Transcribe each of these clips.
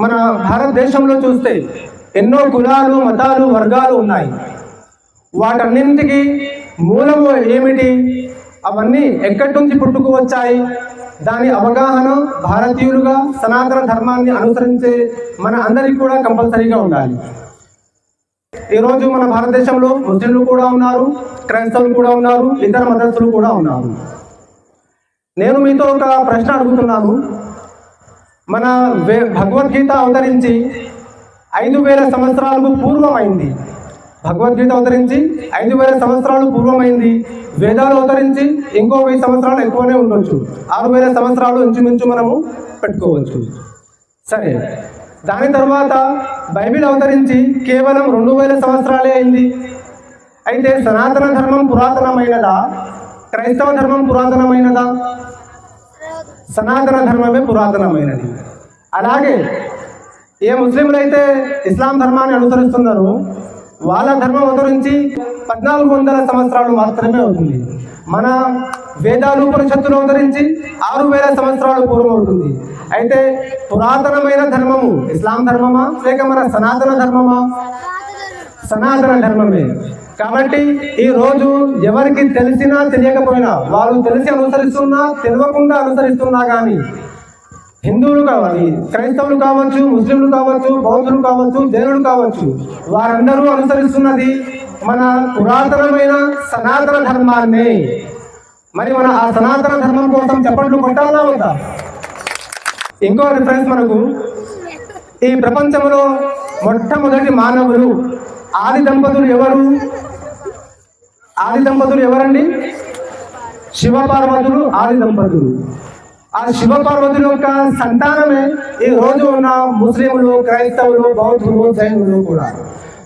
మన భారతదేశంలో చూస్తే ఎన్నో కులాలు మతాలు వర్గాలు ఉన్నాయి. వాటన్నింటికి మూలము ఏమిటి? అవన్నీ ఎక్కడి నుంచి పుట్టుకు వచ్చాయి దాని అవగాహన భారతీయులుగా సనాతన ధర్మాన్ని అనుసరించే మన అందరికీ కూడా కంపల్సరీగా ఉండాలి. ఈరోజు మన భారతదేశంలో ముస్లింలు కూడా ఉన్నారు క్రైస్తవులు కూడా ఉన్నారు ఇతర మతస్థులు కూడా ఉన్నారు. నేను మీతో ఒక ప్రశ్న అడుగుతున్నాను. మన భగవద్గీత అవతరించి ఐదు వేల సంవత్సరాలకు పూర్వమైంది. భగవద్గీత అవతరించి ఐదు వేల సంవత్సరాలు పూర్వమైంది. వేదాలు అవతరించి ఇంకో వెయ్యి సంవత్సరాలు ఎక్కువనే ఉండొచ్చు. ఆరు వేల సంవత్సరాలు ఇంచుమించు మనము పెట్టుకోవచ్చు. సరే. దాని తర్వాత బైబిల్ అవతరించి కేవలం రెండు వేల సంవత్సరాలే అయింది. అయితే సనాతన ధర్మం పురాతనమైనదా? క్రైస్తవ ధర్మం పురాతనమైనదా? సనాతన ధర్మమే పురాతనమైనది. అలాగే ఏ ముస్లింలు అయితే ఇస్లాం ధర్మాన్ని అనుసరిస్తున్నారో వాళ్ళ ధర్మం అవతరించి పద్నాలుగు వందల సంవత్సరాలు మాత్రమే అవుతుంది. మన వేదాలు ఉపనిషత్తులు అవతరించి ఆరు వేల సంవత్సరాలు పూర్వం అవుతుంది. అయితే పురాతనమైన ధర్మము ఇస్లాం ధర్మమా లేక మన సనాతన ధర్మమా. సనాతన ధర్మమే. కాబట్టి ఈ రోజు ఎవరికి తెలిసినా తెలియకపోయినా వాళ్ళు తెలిసి అనుసరిస్తున్నా తెలియకుండా అనుసరిస్తున్నా కానీ హిందువులు కావాలి క్రైస్తవులు కావచ్చు ముస్లింలు కావచ్చు బౌద్ధులు కావచ్చు జైనులు కావచ్చు వారందరూ అనుసరిస్తున్నది మన పురాతనమైన సనాతన ధర్మాన్ని. మరి మన ఆ సనాతన ధర్మం కోసం చెప్పట్లు కొట్టాలా ఉందా ఇంకో రిఫరెన్స్ మనకు. ఈ ప్రపంచంలో మొట్టమొదటి మానవులు ఆది దంపతులు ఎవరు? ఆది దంపతులు ఎవరండి? శివపార్వతులు ఆది దంపతులు ఆ శివపార్వతుల యొక్క సంతానమే ఈ రోజు ఉన్న ముస్లింలు క్రైస్తవులు బౌద్ధులు జైనులు కూడా.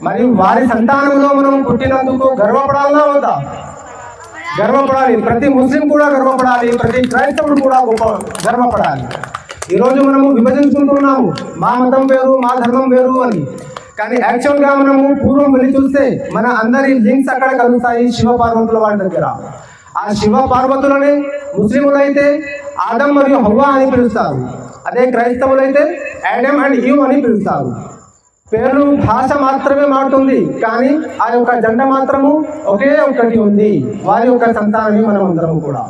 మరి వారి సంతానంలో మనం పుట్టినందుకు గర్వపడాలన్నా వద్దా? గర్వపడాలి. ప్రతి ముస్లిం కూడా గర్వపడాలి. ప్రతి క్రైస్తవుడు కూడా గొప్ప గర్వపడాలి. ఈరోజు మనము విభజించుకుంటున్నాము. మా మతం వేరు మా ధర్మం వేరు అని. కానీ యాక్చువల్గా మనము పూర్వం వెళ్ళి చూస్తే మన అందరి లింక్స్ అక్కడ కలుగుతాయి శివ పార్వతుల వారి దగ్గర. ఆ శివ పార్వతులని ముస్లింలైతే ఆదం మరియు హవ్వ అని పిలుస్తారు. అదే క్రైస్తవులైతే యాడమ్ అండ్ యూ అని పిలుస్తారు. పేర్లు భాష మాత్రమే మారుతుంది కానీ ఆ యొక్క జెండ మాత్రము ఒకే ఒక్కటి ఉంది. వారి యొక్క సంతానమే మనం అందరం కూడా.